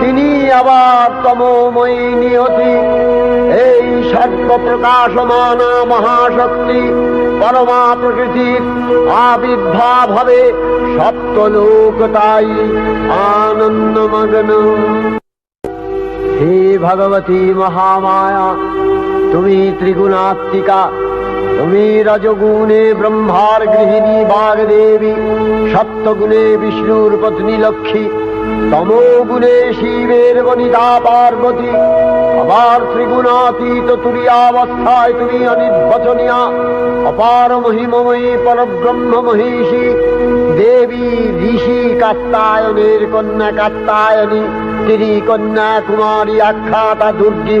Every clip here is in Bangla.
তিনি আবার তমোময়ী নিয়তি এই সর্ব প্রকাশমানা মহাশক্তি পরমা প্রকৃতির আবির্ভাব হবে সপ্তলোক তাই আনন্দমগ্ন। হে ভগবতী মহামায়া, তুমি ত্রিগুণাত্মিকা, তুমি রজগুণে ব্রহ্মার গৃহিণী বাগদেবী, সপ্তগুণে বিষ্ণুর পত্নী লক্ষ্মী তমোগুণে শিবের বনিতা পার্বতী। আবার ত্রিগুণাতীত তুরিয়াবস্থায় তুমি অনির্বচনীয়া। অপার মহিমময়ী পরব্রহ্ম মহিষী। দেবী, ঋষি কাত্তায়নের কন্যা কাত্তায়নী তিনি কন্যা কুমারী, আখ্যাতা, দুর্গী।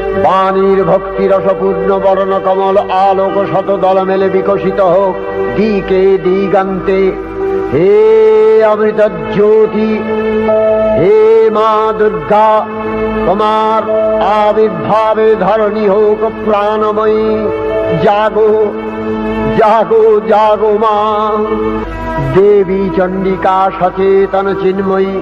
বাণীর ভক্তি রসপূর্ণ বর্ণ কমল আলোক শত দল মেলে বিকশিত হোক। দিকে দিগান্তে। হে অমৃত জ্যোতি, হে মা দুর্গা, তোমার আবির্ভাবে ধরণী হোক প্রাণময়ী। জাগো জাগো জাগো মা। দেবী চণ্ডিকা সচেতন চিন্ময়ী।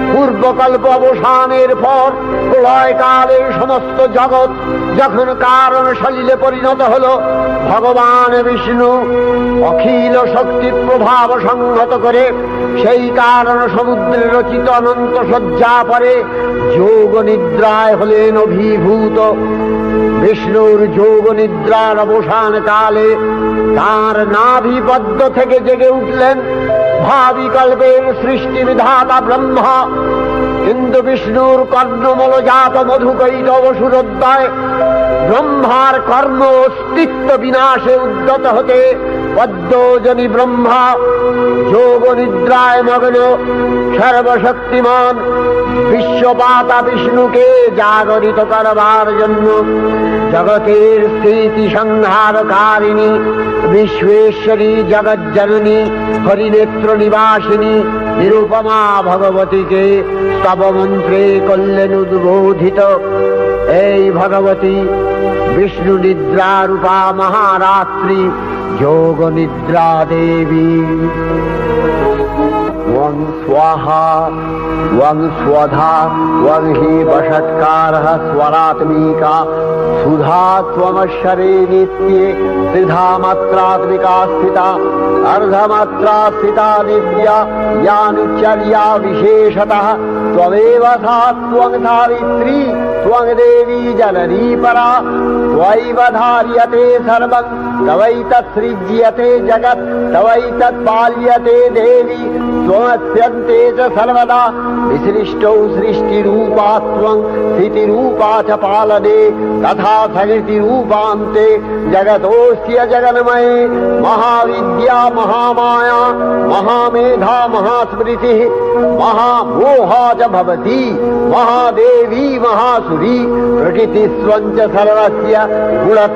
পূর্বকল্প অবসানের পর প্রলয়কালে সমস্ত জগৎ যখন কারণ সলিলে পরিণত হল, ভগবান বিষ্ণু অখিল শক্তি প্রভাব সংহত করে সেই কারণ সমুদ্রে রচিত অনন্ত শয্যা পরে যোগ নিদ্রায় হলেন অভিভূত। বিষ্ণুর যোগ নিদ্রার অবসান কালে তার নাভিপদ্ম থেকে জেগে উঠলেন ভাবি কল্পের সৃষ্টি বিধাতা ব্রহ্মা। কিন্তু বিষ্ণুর কর্ণমল জাত মধুকৈত অসুরোদ্দয় ব্রহ্মার কর্ম অস্তিত্ব বিনাশে উদ্যত হতে পদ্মজনী ব্রহ্মা যোগ নিদ্রায় মগ্ন, সর্বশক্তিমান বিশ্বপাতা বিষ্ণুকে জাগরিত করবার জন্য জগতের স্থিতি সংহারকারিণী, বিশ্বেশ্বরী জগজ্জননী, হরিনেত্র নিবাসিনী, নিরুপমা ভগবতীকে স্তব মন্ত্রে করলেন উদ্বোধিত। এই ভগবতী বিষ্ণু নিদ্রা রূপা মহারাত্রি योगनिद्रा देवी वं स्वाहा वं स्वधा वं हि वषत्कारः स्वरात्मिका सुधा त्वमशरे नित्ये त्रिधा मात्रात्मिका स्थिता अर्धमात्रा स्थिता दिव्या यानुचर्या विशेषतः त्वमेव सा त्वं सावित्री त्वं देवी जननी परा त्वैव धार्यते सर्वं तवैतत्सृज्यते जगत् तवैतत्पाल्यते देवी त्वमस्यन्ते च सर्वदा विसृष्टौ सृष्टिरूपा त्वं स्थितिरूपा च पालने तथा सकृतिरूपान्ते जगतोऽस्य जगन्मये महाविद्या महामाया महामेधा महास्मृतिः महामोहा च भवति महादेवी महासुरी प्रकृतिस्वं च सर्वस्य गुण